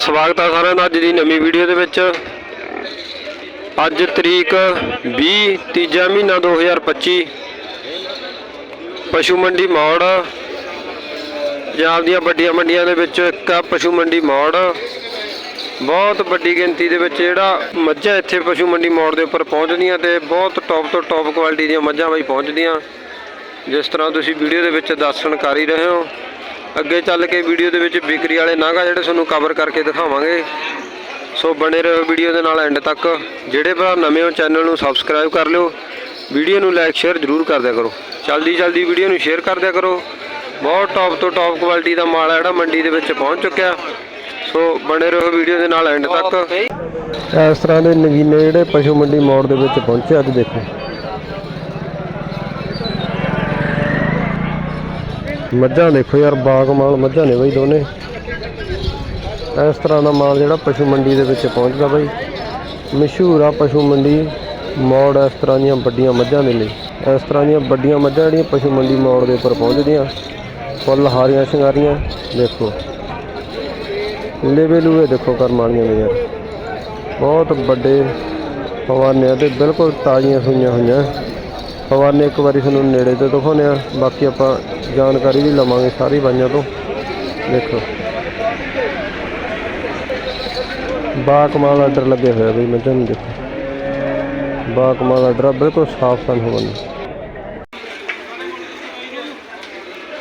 ਸਵਾਗਤ ਹੈ ਸਾਰਿਆਂ ਦਾ ਅੱਜ ਦੀ ਨਵੀਂ ਵੀਡੀਓ ਦੇ ਵਿੱਚ। ਅੱਜ ਤਰੀਕ 20 ਤੀਜਾ ਮਹੀਨਾ 2025 ਪਸ਼ੂ ਮੰਡੀ ਮੌੜ। ਪੰਜਾਬ ਦੀਆਂ ਵੱਡੀਆਂ ਮੰਡੀਆਂ ਦੇ ਵਿੱਚ ਇੱਕ ਆ ਪਸ਼ੂ ਮੰਡੀ ਮੌੜ। ਬਹੁਤ ਵੱਡੀ ਗਿਣਤੀ ਦੇ ਵਿੱਚ ਜਿਹੜਾ ਮੱਝਾਂ ਇੱਥੇ ਪਸ਼ੂ ਮੰਡੀ ਮੌੜ ਦੇ ਉੱਪਰ ਪਹੁੰਚਦੀਆਂ ਤੇ ਬਹੁਤ ਟੌਪ ਤੋਂ ਟੌਪ ਕੁਆਲਿਟੀ ਦੀਆਂ ਮੱਝਾਂ ਬਾਈ ਪਹੁੰਚਦੀਆਂ। ਜਿਸ ਤਰ੍ਹਾਂ ਤੁਸੀਂ ਵੀਡੀਓ ਦੇ ਵਿੱਚ ਦਰਸ਼ਨ ਕਰ ਹੀ ਰਹੇ ਹੋ। ਅੱਗੇ ਚੱਲ ਕੇ ਵੀਡੀਓ ਦੇ ਵਿੱਚ ਵਿਕਰੀ ਵਾਲੇ ਨਾਗਾ ਜਿਹੜੇ ਤੁਹਾਨੂੰ ਕਵਰ ਕਰਕੇ ਦਿਖਾਵਾਂਗੇ। ਸੋ ਬਣੇ ਰਹੋ ਵੀਡੀਓ ਦੇ ਨਾਲ ਐਂਡ ਤੱਕ। ਜਿਹੜੇ ਭਰਾ ਨਵੇਂ ਹੋ ਚੈਨਲ ਨੂੰ ਸਬਸਕ੍ਰਾਈਬ ਕਰ ਲਿਓ। ਵੀਡੀਓ ਨੂੰ ਲਾਈਕ ਸ਼ੇਅਰ ਜ਼ਰੂਰ ਕਰ ਦਿਆ ਕਰੋ। ਜਲਦੀ ਜਲਦੀ ਵੀਡੀਓ ਨੂੰ ਸ਼ੇਅਰ ਕਰ ਦਿਆ ਕਰੋ। ਬਹੁਤ ਟੌਪ ਤੋਂ ਟੌਪ ਕੁਆਲਿਟੀ ਦਾ ਮਾਲ ਹੈ ਜਿਹੜਾ ਮੰਡੀ ਦੇ ਵਿੱਚ ਪਹੁੰਚ ਚੁੱਕਿਆ। ਸੋ ਬਣੇ ਰਹੋ ਵੀਡੀਓ ਦੇ ਨਾਲ ਐਂਡ ਤੱਕ। ਇਸ ਤਰ੍ਹਾਂ ਦੇ ਨਗੀਨੇ ਜਿਹੜੇ ਪਸ਼ੂ ਮੰਡੀ ਮੋੜ ਦੇ ਵਿੱਚ ਪਹੁੰਚੇ ਅੱਜ ਦੇਖੋ। ਮੱਝਾਂ ਦੇਖੋ ਯਾਰ, ਬਾਗਮਾਲ ਮੱਝਾਂ ਨੇ ਬਈ ਦੋਨੇ। ਇਸ ਤਰ੍ਹਾਂ ਦਾ ਮਾਲ ਜਿਹੜਾ ਪਸ਼ੂ ਮੰਡੀ ਦੇ ਵਿੱਚ ਪਹੁੰਚਦਾ ਬਈ। ਮਸ਼ਹੂਰ ਆ ਪਸ਼ੂ ਮੰਡੀ, ਮੋੜ ਇਸ ਤਰ੍ਹਾਂ ਦੀਆਂ ਵੱਡੀਆਂ ਮੱਝਾਂ ਦੇ ਲਈ। ਇਸ ਤਰ੍ਹਾਂ ਦੀਆਂ ਵੱਡੀਆਂ ਮੱਝਾਂ ਜਿਹੜੀਆਂ ਪਸ਼ੂ ਮੰਡੀ ਮੋੜ ਦੇ ਉੱਪਰ ਪਹੁੰਚਦੀਆਂ। ਫੁੱਲ ਹਾਰੀਆਂ ਸ਼ਿੰਗਾਰੀਆਂ, ਦੇਖੋ। ਲੇਵੇ ਲੂਵੇ ਦੇਖੋ ਕਰਮ ਵਾਲੀਆਂ ਯਾਰ। ਬਹੁਤ ਵੱਡੇ ਪਵਾਨੇ ਤੇ ਬਿਲਕੁਲ ਤਾਜ਼ੀਆਂ ਸੂਈਆਂ ਹੋਈਆਂ। ਫਵਾਨੇ ਇੱਕ ਵਾਰੀ ਤੁਹਾਨੂੰ ਨੇੜੇ ਤੋਂ ਦਿਖਾਉਂਦੇ ਆ। ਬਾਕੀ ਆਪਾਂ ਜਾਣਕਾਰੀ ਵੀ ਲਵਾਂਗੇ ਸਾਰੀ ਬਾਈਆਂ ਤੋਂ। ਦੇਖੋ। ਬਾ ਕਮਾਲ ਆਰਡਰ ਲੱਗੇ ਹੋਏ ਆ ਬਈ, ਮੈਂ ਤੁਹਾਨੂੰ ਦੇਖੋ। ਬਾ ਕਮਾਲ ਆਰਡਰ ਆ, ਬਿਲਕੁਲ ਸਾਫ਼ ਸਨ ਹੋਣ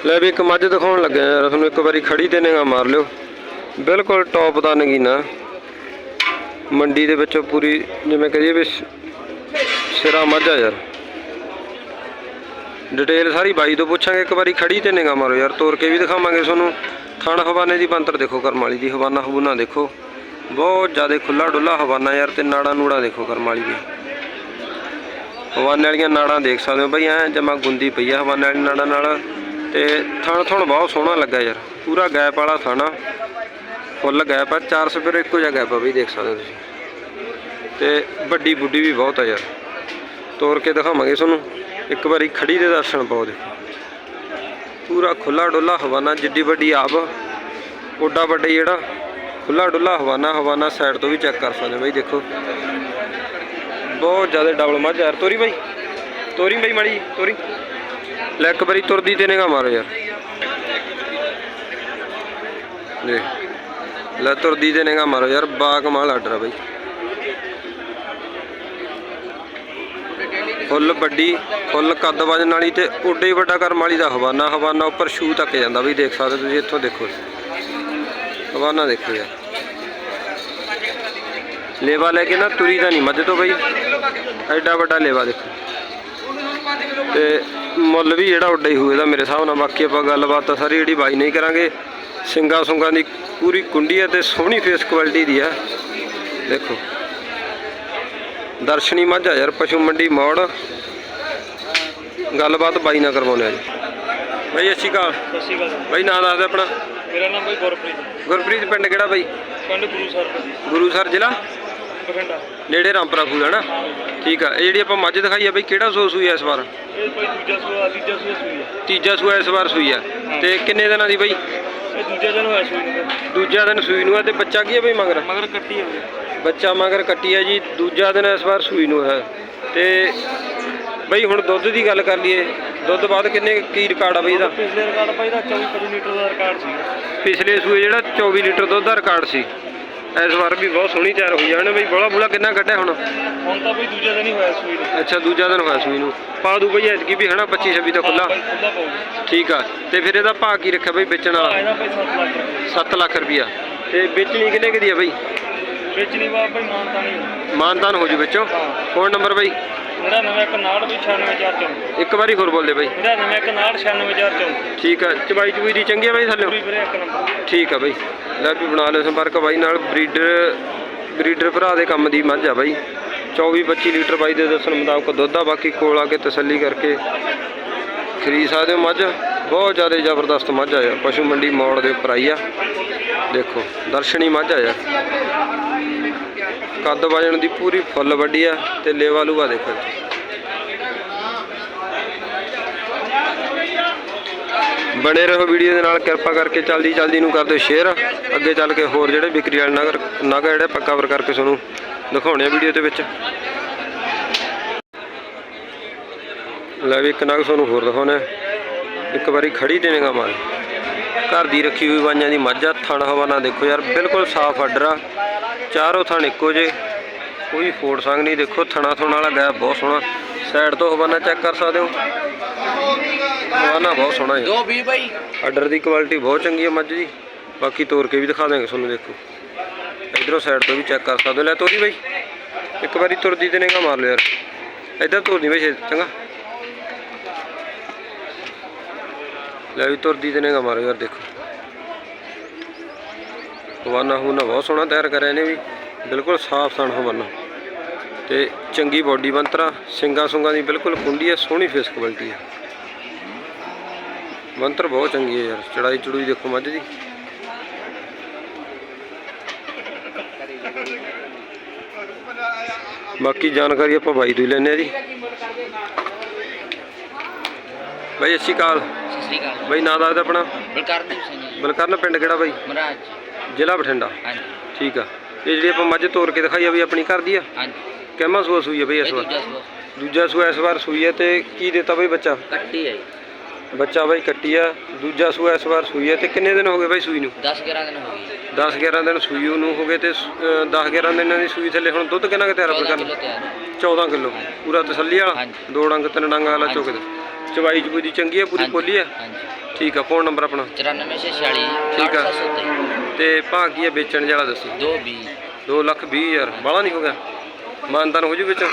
ਲੈ ਵੀ ਇੱਕ ਮੱਝ ਦਿਖਾਉਣ ਲੱਗਿਆ ਯਾਰ, ਤੁਹਾਨੂੰ ਇੱਕ ਵਾਰੀ ਖੜੀ ਤੇ ਨਿਗਾ ਮਾਰ ਲਿਓ। ਬਿਲਕੁਲ ਟੌਪ ਦਾ ਨਗੀਨਾ। ਮੰਡੀ ਦੇ ਵਿੱਚੋਂ ਪੂਰੀ, ਜਿਵੇਂ ਕਹੀਏ ਵੀ ਸਿਰਾ ਮੱਝ ਆ ਯਾਰ। ਡਿਟੇਲ ਸਾਰੀ ਬਾਈ ਤੋਂ ਪੁੱਛਾਂਗੇ, ਇੱਕ ਵਾਰੀ ਖੜੀ ਤੇ ਨਿਗਾ ਮਾਰੋ ਯਾਰ, ਤੋਰ ਕੇ ਵੀ ਦਿਖਾਵਾਂਗੇ ਤੁਹਾਨੂੰ। ਥਣ ਹਵਾਨੇ ਦੀ ਬੰਤਰ ਦੇਖੋ ਕਰਮ ਵਾਲੀ ਦੀ, ਹਵਾਨਾ ਹਬੂਨਾ ਦੇਖੋ। ਬਹੁਤ ਜ਼ਿਆਦਾ ਖੁੱਲਾ ਡੁੱਲਾ ਹਵਾਨਾ ਯਾਰ ਤੇ ਨਾੜਾ ਨੂੜਾ ਦੇਖੋ ਕਰਮ ਵਾਲੀ ਦੀ। ਹਵਾਨੇ ਵਾਲੀਆਂ ਨਾੜਾਂ ਦੇਖ ਸਕਦੇ ਹੋ ਬਈ, ਐ ਜਮਾ ਗੁੰਦੀ ਪਈ ਆ ਹਵਾਨੇ ਵਾਲੀ ਨਾੜਾਂ ਨਾਲ। ਤੇ ਥਣ ਥਣ ਬਹੁਤ ਸੋਹਣਾ ਲੱਗਾ ਯਾਰ, ਪੂਰਾ ਗੈਪ ਵਾਲਾ ਥਾਣਾ। ਫੁੱਲ ਗੈਪ ਆ 400 ਫਿਰ ਇੱਕੋ ਜਿਹਾ ਗੈਪ ਆ ਬਈ, ਦੇਖ ਸਕਦੇ ਹੋ ਤੁਸੀਂ। ਤੇ ਵੱਡੀ ਬੁੱਢੀ ਵੀ ਬਹੁਤ ਆ ਯਾਰ। ਤੋਰ ਕੇ ਦਿਖਾਵਾਂਗੇ ਤੁਹਾਨੂੰ। ਇੱਕ ਵਾਰੀ ਖੜੀ ਦੇ ਦਰਸ਼ਨ ਪਾਓ ਦੇਖੋ। ਪੂਰਾ ਖੁੱਲਾ ਡੁੱਲਾ ਹਵਾਨਾ, ਜਿੱਡੀ ਵੱਡੀ ਆਬ ਓਡਾ ਵੱਡਾ ਹੀ ਜਿਹੜਾ ਖੁੱਲਾ ਡੁੱਲਾ ਹਵਾਨਾ ਹਵਾਨਾ ਸਾਈਡ ਤੋਂ ਵੀ ਚੈੱਕ ਕਰ ਸਕਦੇ ਹੋ ਦੇਖੋ। ਬਹੁਤ ਜ਼ਿਆਦਾ ਡਬਲ ਮੱਝ ਯਾਰ, ਤੋਰੀ ਬਾਈ। ਤੋਰੀ ਬਾਈ ਮਾੜੀ ਤੋਰੀ। ਲੈ ਇੱਕ ਵਾਰੀ ਤੁਰਦੀ ਤੇ ਨਿਗਾ ਮਾਰੋ ਯਾਰ। ਦੇਖ। ਲੈ ਤੁਰਦੀ ਤੇ ਨਿਗਾ ਮਾਰੋ ਯਾਰ ਬਾ ਕਮਾਲ ਆਰਡਰ ਆ ਬਾਈ। ਫੁੱਲ ਵੱਡੀ, ਫੁੱਲ ਕੱਦ ਵਜਨ ਵਾਲੀ ਤੇ ਉੱਡੇ ਹੀ ਵੱਡਾ ਕਰਮ ਵਾਲੀ ਦਾ ਹਵਾਨਾ। ਹਵਾਨਾ ਉੱਪਰ ਸ਼ੂ ਤੱਕ ਜਾਂਦਾ ਵੀ ਦੇਖ ਸਕਦੇ ਤੁਸੀਂ, ਇੱਥੋਂ ਦੇਖੋ। ਹਵਾਨਾ ਦੇਖੋ ਯਾਰ। ਲੇਵਾ ਲੈ ਕੇ ਨਾ ਤੁਰੀ ਦਾ ਨਹੀਂ ਮੱਝ ਤੋਂ ਬਈ। ਐਡਾ ਵੱਡਾ ਲੇਵਾ ਦੇਖੋ। ਤੇ ਮੁੱਲ ਵੀ ਜਿਹੜਾ ਉੱਡਾ ਹੀ ਹੋਏਦਾ ਮੇਰੇ ਹਿਸਾਬ ਨਾਲ ਬਾਕੀ ਆਪਾਂ ਗੱਲਬਾਤ ਤਾਂ ਸਾਰੀ ਜਿਹੜੀ ਬਾਈ ਨਹੀਂ ਕਰਾਂਗੇ। ਸਿੰਗਾ ਸੁੰਗਾ ਦੀ ਪੂਰੀ ਕੁੰਡੀ ਹੈ ਤੇ ਸੋਹਣੀ ਫੇਸ ਕੁਆਲਿਟੀ ਦੀ ਹੈ ਦੇਖੋ। ਦਰਸ਼ਨੀ ਮੱਝ ਆ ਯਾਰ ਪਸ਼ੂ ਮੰਡੀ ਮੋੜ। ਗੱਲਬਾਤ ਬਾਈ ਨਾਲ ਕਰਵਾਉਂਦੇ ਆ ਜੀ। ਬਾਈ ਅੱਛੀ ਕਾ ਸਤਿ ਸ਼੍ਰੀ ਅਕਾਲ। ਬਾਈ ਨਾਂ ਦੱਸ ਦੇ ਆਪਣਾ। ਮੇਰਾ ਨਾਮ ਬਈ ਗੁਰਪ੍ਰੀਤ। ਗੁਰਪ੍ਰੀਤ ਪਿੰਡ ਕਿਹੜਾ ਬਾਈ? ਪਿੰਡ ਗੁਰੂ ਸਰ ਗੁਰੂ ਸਰ ਜ਼ਿਲ੍ਹਾ? ਬਠਿੰਡਾ। ਨੇੜੇ ਰਾਮਪੁਰਾ ਫੂਲ ਹੈ ਨਾ? ਠੀਕ ਆ ਇਹ ਜਿਹੜੀ ਆਪਾਂ ਮੱਝ ਦਿਖਾਈ ਆ ਬਈ ਕਿਹੜਾ ਸੂਆ ਸੂਈ ਆ ਇਸ ਵਾਰ? ਇਹ ਭਾਈ ਦੂਜਾ ਸੂਆ ਤੀਜਾ ਸੂਆ ਸੂਈ ਆ। ਤੀਜਾ ਸੂਆ ਇਸ ਵਾਰ ਸੂਈ ਆ। ਤੇ ਕਿੰਨੇ ਦਿਨਾਂ ਦੀ ਬਈ? ਇਹ ਦੂਜਾ ਦਿਨ ਹੋਇਆ ਸੂਈ ਨੂੰ। ਦੂਜਾ ਦਿਨ ਸੂਈ ਨੂੰ ਆ ਤੇ ਬੱਚਾ ਕੀ ਆ ਬਈ ਮਗਰ? ਮਗਰ ਕੱਟੀ ਹੋਵੇ ਬੱਚਾ ਮਗਰ ਕੱਟੀ ਆ ਜੀ ਦੂਜਾ ਦਿਨ ਇਸ ਵਾਰ ਸੂਈ ਨੂੰ ਹੈ। ਤੇ ਬਈ ਹੁਣ ਦੁੱਧ ਦੀ ਗੱਲ ਕਰ ਲਈਏ ਦੁੱਧ ਬਾਅਦ ਕਿੰਨੇ ਕੀ ਰਿਕਾਰਡ ਆ ਬਈ ਇਹਦਾ? ਪਿਛਲੇ ਰਿਕਾਰਡ ਭਾਈ ਦਾ 24 25 ਲੀਟਰ ਦਾ ਰਿਕਾਰਡ ਸੀ। ਪਿਛਲੇ ਸੂਏ ਜਿਹੜਾ 24 ਲੀਟਰ ਦੁੱਧ ਦਾ ਰਿਕਾਰਡ ਸੀ। ਇਸ ਵਾਰ ਵੀ ਬਹੁਤ ਸੋਹਣੀ ਤਿਆਰ ਹੋਈ ਉਹਨੇ ਬਈ ਬੋਲਾ ਬੁਲਾ ਕਿੰਨਾ ਕੱਢਿਆ ਹੁਣ? ਹੁਣ ਤਾਂ ਭਾਈ ਦੂਜਾ ਦਿਨ ਹੀ ਹੋਇਆ ਸੂਈ ਨੂੰ ਅੱਛਾ ਦੂਜਾ ਦਿਨ ਹੋਇਆ ਸੂਈ ਨੂੰ। ਪਾ ਦੂ ਬਈ ਐਤਕੀ ਵੀ ਹਨਾ 25 26 ਤਾਂ ਖੁੱਲਾ ਠੀਕ ਆ। ਤੇ ਫਿਰ ਇਹਦਾ ਭਾਅ ਕੀ ਰੱਖਿਆ ਬਈ ਵੇਚਣ ਵਾਲਾ? ਇਹਦਾ ਭਾਈ 7 ਲੱਖ ਰੁਪਏ। 7 ਲੱਖ ਰੁਪਈਆ। ਤੇ ਵੇਚਣੀ ਕਿੰਨੇ ਕੁ ਦੀ ਆ ਬਈ? ਵੇਚਣੀ ਵਾ ਭਾਈ ਮਾਨਤਾ ਨਹੀਂ ਮਾਨਤਾਨ ਹੋ ਜੂ ਵਿੱਚੋਂ। ਫੋਨ ਨੰਬਰ ਬਈ? ਮੇਰਾ ਨਵਾਂ ਇੱਕ 69 ਵੀ 96434 ਇੱਕ ਵਾਰੀ ਹੋਰ ਬੋਲ ਦੇ ਬਈ। ਮੇਰਾ ਨਵਾਂ ਇੱਕ 69 96434 ਠੀਕ ਆ ਚਬਾਈ ਚਬੂਈ ਦੀ ਚੰਗੀ ਆ ਬਈ ਥੱਲੇ। ਪੂਰੀ ਵੀਰੇ ਇੱਕ ਨੰਬਰ। ਠੀਕ ਆ ਬਈ। ਲੈ ਵੀ ਬਣਾ ਲਿਓ ਸੰਪਰਕ ਬਾਈ ਨਾਲ। ਬਰੀਡਰ ਬਰੀਡਰ ਭਰਾ ਦੇ ਕੰਮ ਦੀ ਮੱਝ ਆ ਬਾਈ। 24 25 ਲੀਟਰ ਬਾਈ ਦੇ ਦੱਸਣ ਮੁਤਾਬਕ ਦੁੱਧ ਆ ਬਾਕੀ ਕੋਲ ਆ ਕੇ ਤਸੱਲੀ ਕਰਕੇ ਖਰੀਦ ਸਕਦੇ ਹੋ ਮੱਝ। ਬਹੁਤ ਜ਼ਿਆਦਾ ਜ਼ਬਰਦਸਤ ਮੱਝ ਆ ਯਾਰ। ਪਸ਼ੂ ਮੰਡੀ ਮੋੜ ਦੇ ਉੱਪਰ ਆਈ ਆ। ਦੇਖੋ ਦਰਸ਼ਨੀ ਮੱਝ ਆ ਯਾਰ। ਕੱਦ ਵਜਣ ਦੀ ਪੂਰੀ ਫੁੱਲ ਵੱਡੀ ਆ ਤੇ ਲੇਵਾ ਲੂਆ ਦੇਖੋ ਬਣੇ ਰਹੋ ਵੀਡੀਓ ਦੇ ਨਾਲ, ਕਿਰਪਾ ਕਰਕੇ ਚਲਦੀ ਚਲਦੀ ਨੂੰ ਕਰ ਦਿਓ ਸ਼ੇਅਰ ਅੱਗੇ ਚੱਲ ਕੇ ਹੋਰ ਜਿਹੜੇ ਵਿਕਰੀ ਵਾਲੇ ਨਗਰ ਨਗਰ ਜਿਹੜੇ ਆਪਾਂ ਕਵਰ ਕਰਕੇ ਤੁਹਾਨੂੰ ਦਿਖਾਉਣੇ ਆ ਵੀਡੀਓ ਦੇ ਵਿੱਚ। ਲੈ ਵੀ ਇੱਕ ਨਗ ਤੁਹਾਨੂੰ ਹੋਰ ਦਿਖਾਉਣਾ ਹੈ। ਇੱਕ ਵਾਰੀ ਖੜੀ ਦੇਣੇਗਾ ਮਾਲ ਘਰ ਦੀ ਰੱਖੀ ਹੋਈ ਬਾਈਆਂ ਦੀ ਮੱਝ ਆ, ਥਣ ਹਵਾਨਾ ਦੇਖੋ ਯਾਰ, ਬਿਲਕੁਲ ਸਾਫ਼ ਆਰਡਰ ਆ ਚਾਰੋਂ ਥਣ ਇੱਕੋ ਜੇ ਕੋਈ ਫੋੜ ਸੰਗ ਨਹੀਂ। ਦੇਖੋ ਥਣਾ ਥਣ ਵਾਲਾ ਗੈਪ ਬਹੁਤ ਸੋਹਣਾ। ਸਾਈਡ ਤੋਂ ਹਵਾਨਾ ਚੈੱਕ ਕਰ ਸਕਦੇ ਹੋ। ਹਵਾਨਾ ਬਹੁਤ ਸੋਹਣਾ ਹੈ ਦੋ ਵੀਹ ਬਾਈ। ਆਰਡਰ ਦੀ ਕੁਆਲਿਟੀ ਬਹੁਤ ਚੰਗੀ ਹੈ ਮੱਝ ਦੀ ਬਾਕੀ ਤੋਰ ਕੇ ਵੀ ਦਿਖਾ ਦਾਂਗੇ ਤੁਹਾਨੂੰ ਦੇਖੋ। ਇਧਰੋਂ ਸਾਈਡ ਤੋਂ ਵੀ ਚੈੱਕ ਕਰ ਸਕਦੇ ਹੋ। ਲੈ ਤੋਰੀ ਬਾਈ। ਇੱਕ ਵਾਰੀ ਤੁਰਦੀ ਤੇ ਨੇਗਾ ਮਾਰ ਲਿਓ ਯਾਰ। ਇਧਰ ਤੁਰਦੀ ਬਈ ਚੰਗਾ। ਲੈ ਵੀ ਤੁਰਦੀ ਤੇ ਨੇਗਾ ਮਾਰੋ ਯਾਰ ਦੇਖੋ। ਹਵਾਨਾ ਹੁਨਾ ਬਹੁਤ ਸੋਹਣਾ ਤਿਆਰ ਕਰਿਆ ਇਹਨੇ ਵੀ। ਬਿਲਕੁਲ ਸਾਫ਼ ਸਣ ਹਵਾਨਾ। ਤੇ ਚੰਗੀ ਬਾਡੀ ਬੰਤਰਾ ਸਿੰਗਾ ਸੁੰਗਾ ਦੀ ਬਿਲਕੁਲ ਕੁੰਡੀ ਹੈ ਸੋਹਣੀ ਫੇਸ ਕੁਆਲਿਟੀ ਹੈ। ਮੰਤਰ ਬਹੁਤ ਚੰਗੀ ਹੈ ਯਾਰ ਚੜਾਈ ਚੜੂਈ ਦੇਖੋ ਮੱਝ ਦੀ। ਬਾਕੀ ਜਾਣਕਾਰੀ ਆਪਾਂ ਬਾਈ ਤੋਂ ਹੀ ਲੈਣੇ ਆ ਜੀ। ਬਾਈ ਅੱਛੀ ਕਾਲ ਸਤਿ ਸ੍ਰੀ ਅਕਾਲ। ਬਾਈ ਨਾਂ ਦੱਸ ਦੇ ਆਪਣਾ। ਬਲਕਰਨਦੀਪ ਸਿੰਘ। ਬਲਕਰਨ ਪਿੰਡ ਕਿਹੜਾ ਬਾਈ? ਮਹਾਰਾਜ। ਜ਼ਿਲ੍ਹਾ ਬਠਿੰਡਾ। ਹਾਂਜੀ। ਠੀਕ ਆ। ਇਹ ਜਿਹੜੀ ਆਪਾਂ ਮੱਝ ਤੋਰ ਕੇ ਦਿਖਾਈ ਆ ਵੀ ਆਪਣੀ ਘਰ ਦੀ ਆ? ਹਾਂਜੀ। ਕਹਿਮਾ ਸੂਆ ਸੂਈ ਆ ਬਈ ਇਸ ਇਹ ਵਾਰ? ਦੂਜਾ ਸੂਆ ਦੂਜਾ ਸੂਆ ਇਸ ਵਾਰ ਸੂਈ ਹੈ ਤੇ ਕੀ ਦਿੱਤਾ ਬਈ ਬੱਚਾ? ਕੱਟੀ ਹੈ ਬੱਚਾ ਬਾਈ ਕੱਟੀ ਆ। ਦੂਜਾ ਸੂਆ ਇਸ ਵਾਰ ਸੂਈ ਹੈ ਤੇ ਕਿੰਨੇ ਦਿਨ ਹੋ ਗਏ ਬਾਈ ਸੂਈ ਨੂੰ? 10 11 ਦਿਨ ਹੋ ਗਏ। 10 11 ਦਿਨ ਸੂਈ ਨੂੰ ਹੋ ਗਏ ਤੇ 10 11 ਦਿਨਾਂ ਦੀ ਸੂਈ ਥੱਲੇ ਹੁਣ ਦੁੱਧ ਕਿੰਨਾ ਕੁ ਤਿਆਰ 14 ਕਰ ਕਿਲੋ ਤਿਆਰ ਹੈ 14 ਕਿਲੋ। ਪੂਰਾ ਤਸੱਲੀ ਵਾਲਾ? ਹਾਂਜੀ। ਦੋ ਡੰਗ ਤਿੰਨ ਡੰਗ ਵਾਲਾ ਚੁੱਕ ਦੇ। ਚਵਾਈ ਚਬੂਈ ਦੀ ਚੰਗੀ ਹੈ ਪੂਰੀ ਹਾਂਜੀ, ਹੈ ਹਾਂਜੀ। ਠੀਕ ਆ ਫੋਨ ਨੰਬਰ ਆਪਣਾ? 9446 ਠੀਕ ਆ। 873 ਤੇ ਭਾਅ ਕੀ ਹੈ ਵੇਚਣ ਵਾਲਾ ਦੱਸੀ? 220 2 ਲੱਖ 20 ਹਜ਼ਾਰ। ਬਾਹਲਾ ਨਹੀਂ ਹੋ ਗਿਆ ਮਾਨਦਾਨ ਹੋ ਜੂ ਵਿੱਚ।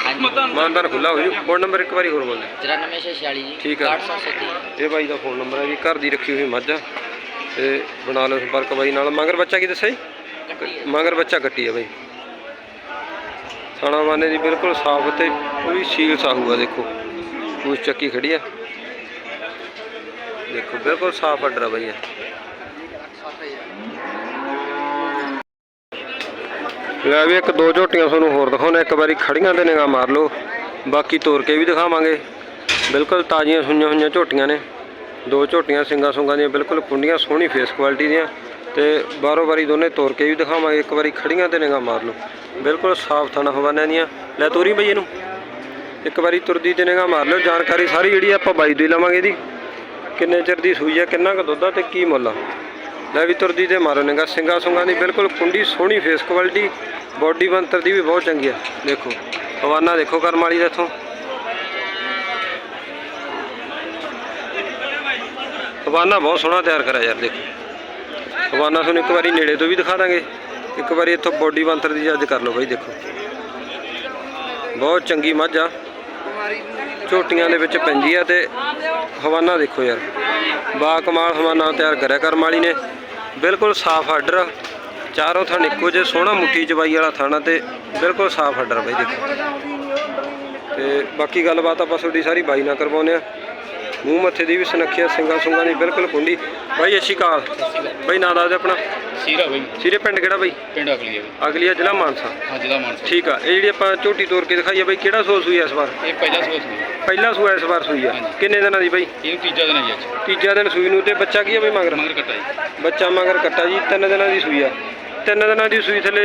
ਮਾਨਦਾਨ ਖੁੱਲਾ ਹੋ ਜੂ। ਫੋਨ ਨੰਬਰ ਇੱਕ ਵਾਰੀ ਹੋਰ ਬੋਲ ਦੇ। 9446 ਠੀਕ ਆ। 873 ਇਹ ਬਾਈ ਦਾ ਫੋਨ ਨੰਬਰ ਹੈ ਜੀ। ਘਰ ਦੀ ਰੱਖੀ ਹੋਈ ਮੱਝ ਆ। ਤੇ ਬਣਾ ਲਓ ਸੰਪਰਕ ਬਾਈ ਨਾਲ। ਮਗਰ ਬੱਚਾ ਕੀ ਦੱਸਿਆ ਜੀ? ਕੱਟੀ ਹੈ ਮਗਰ ਬੱਚਾ ਕੱਟੀ ਆ ਬਾਈ। ਥਾਣਾ ਵਾਨੇ ਦੀ ਬਿਲਕੁਲ ਸਾਫ਼ ਤੇ ਪੂਰੀ ਸੀਲ ਸਾਹੂ ਆ ਦੇਖੋ। ਪੂਛ ਚੱਕੀ ਖੜੀ ਆ। ਦੇਖੋ, ਬਿਲਕੁਲ ਸਾਫ਼ ਆਰਡਰ ਆ ਬਾਈ ਇਹ। ਲੈ ਵੀ ਇੱਕ ਦੋ ਝੋਟੀਆਂ ਤੁਹਾਨੂੰ ਹੋਰ ਦਿਖਾਉਣੇ ਇੱਕ ਵਾਰੀ ਖੜੀਆਂ ਤੇ ਨਿਗਾਹ ਮਾਰ ਲਓ। ਬਾਕੀ ਤੋਰ ਕੇ ਵੀ ਦਿਖਾਵਾਂਗੇ। ਬਿਲਕੁਲ ਤਾਜ਼ੀਆਂ ਸੁਈਆਂ ਹੋਈਆਂ ਝੋਟੀਆਂ ਨੇ। ਦੋ ਝੋਟੀਆਂ ਸਿੰਗਾ ਸੁੰਗਾਂ ਦੀਆਂ, ਬਿਲਕੁਲ ਕੁੰਡੀਆਂ ਸੋਹਣੀ ਫੇਸ ਕੁਆਲਿਟੀ ਦੀਆਂ। ਤੇ ਬਾਰੋ ਬਾਰੀ ਦੋਨੇ ਤੋਰ ਕੇ ਵੀ ਦਿਖਾਵਾਂਗੇ। ਇੱਕ ਵਾਰੀ ਖੜੀਆਂ ਤੇ ਨਿਗਾਹ ਮਾਰ ਲਓ। ਬਿਲਕੁਲ ਸਾਫ਼ ਥਾਣਾ ਹਵਾਨਿਆਂ ਦੀਆਂ। ਲੈ ਤੋਰੀ ਬਈ ਇਹਨੂੰ। ਇੱਕ ਵਾਰੀ ਤੁਰਦੀ ਤੇ ਨਿਗਾਹ ਮਾਰ ਲਿਓ। ਜਾਣਕਾਰੀ ਸਾਰੀ ਜਿਹੜੀ ਆਪਾਂ ਬਾਈ ਤੋਂ ਲਵਾਂਗੇ ਇਹਦੀ। ਕਿੰਨੇ ਚਿਰ ਦੀ ਸੂਈ ਆ ਕਿੰਨਾ ਕੁ ਦੁੱਧ ਆ ਤੇ ਕੀ ਮੁੱਲ ਆ? ਲੈ ਵੀ ਤੁਰਦੀ ਤੇ ਮਾਰੋ ਨਿਗਾ ਸਿੰਗਾ ਸੁੰਗਾ ਦੀ ਬਿਲਕੁਲ ਕੁੰਡੀ ਸੋਹਣੀ ਫੇਸ ਕੁਆਲਿਟੀ ਬਾਡੀ ਬੰਤਰ ਦੀ ਵੀ ਬਹੁਤ ਚੰਗੀ ਆ। ਦੇਖੋ, ਹਵਾਨਾ ਦੇਖੋ ਕਰਮ ਵਾਲੀ ਦਾ ਇੱਥੋਂ। ਹਵਾਨਾ ਬਹੁਤ ਸੋਹਣਾ ਤਿਆਰ ਕਰਿਆ ਯਾਰ, ਦੇਖੋ। ਹਵਾਨਾ ਤੁਹਾਨੂੰ ਇੱਕ ਵਾਰੀ ਨੇੜੇ ਤੋਂ ਵੀ ਦਿਖਾ ਦਾਂਗੇ। ਇੱਕ ਵਾਰੀ ਇੱਥੋਂ ਬਾਡੀ ਬੰਤਰ ਦੀ ਜੱਜ ਕਰ ਲਓ ਬਾਈ, ਦੇਖੋ। ਬਹੁਤ ਚੰਗੀ ਮੱਝ ਆ। ਝੋਟੀਆਂ ਦੇ ਵਿੱਚ ਪੈਂਦੀ ਆ ਤੇ ਹਵਾਨਾ ਦੇਖੋ ਯਾਰ। ਬਾ ਕਮਾਲ ਹਵਾਨਾ ਤਿਆਰ ਕਰਿਆ ਕਰਮ ਵਾਲੀ ਨੇ। ਬਿਲਕੁਲ ਸਾਫ਼ ਆਰਡਰ ਚਾਰੋਂ ਥਣ ਇੱਕੋ ਜੇ ਸੋਹਣਾ ਮੁੱਠੀ ਜਵਾਈ ਵਾਲਾ ਥਾਣਾ ਤੇ ਬਿਲਕੁਲ ਸਾਫ਼ ਆਰਡਰ ਬਾਈ ਦੇਖੋ। ਤੇ ਬਾਕੀ ਗੱਲਬਾਤ ਆਪਾਂ ਤੁਹਾਡੀ ਸਾਰੀ ਬਾਈ ਨਾਲ ਕਰਵਾਉਂਦੇ ਆ ਮੂੰਹ ਮੱਥੇ ਦੀ ਵੀ ਸੁਨੱਖਿਆ ਸਿੰਘਾਂ ਸੁੰਗਾਂ ਦੀ ਬਿਲਕੁਲ ਕੁੰਡੀ ਬਾਈ ਅੱਛੀ ਕਾਲ ਬਾਈ ਨਾਂ ਦੱਸ ਦੇ ਆਪਣਾ। ਸੀਰਾ ਬਈ। ਸਿਰੇ ਪਿੰਡ ਕਿਹੜਾ ਬਾਈ? ਪਿੰਡ ਅਗਲੀ ਹੈ ਬਈ। ਅਗਲੀਆ ਜ਼ਿਲ੍ਹਾ ਮਾਨਸਾ। ਹਾਂ ਜ਼ਿਲ੍ਹਾ ਮਾਨਸਾ। ਠੀਕ ਆ ਇਹ ਜਿਹੜੀ ਆਪਾਂ ਝੋਟੀ ਤੋਰ ਕੇ ਦਿਖਾਈ ਆ ਬਾਈ ਕਿਹੜਾ ਸੋਸ ਹੋਈ ਆ ਇਸ ਵਾਰ? ਇਹ ਪਹਿਲਾ ਸੂਆ ਸੀ ਪਹਿਲਾ ਸੂਆ ਇਸ ਵਾਰ ਸੂਈ ਆ। ਕਿੰਨੇ ਦਿਨਾਂ ਦੀ ਬਾਈ? ਇਹਨੂੰ ਤੀਜਾ ਦਿਨ ਹੈ ਜੀ ਅੱਜ। ਤੀਜਾ ਦਿਨ ਸੂਈ ਨੂੰ ਤੇ ਬੱਚਾ ਕੀ ਆ ਬਈ ਮਗਰ? ਮਗਰ ਕੱਟਾ ਜੀ। ਬੱਚਾ ਮਗਰ ਕੱਟਾ ਜੀ ਤਿੰਨ ਦਿਨਾਂ ਦੀ ਸੂਈ ਆ। ਤਿੰਨ ਦਿਨਾਂ ਦੀ ਸੂਈ ਥੱਲੇ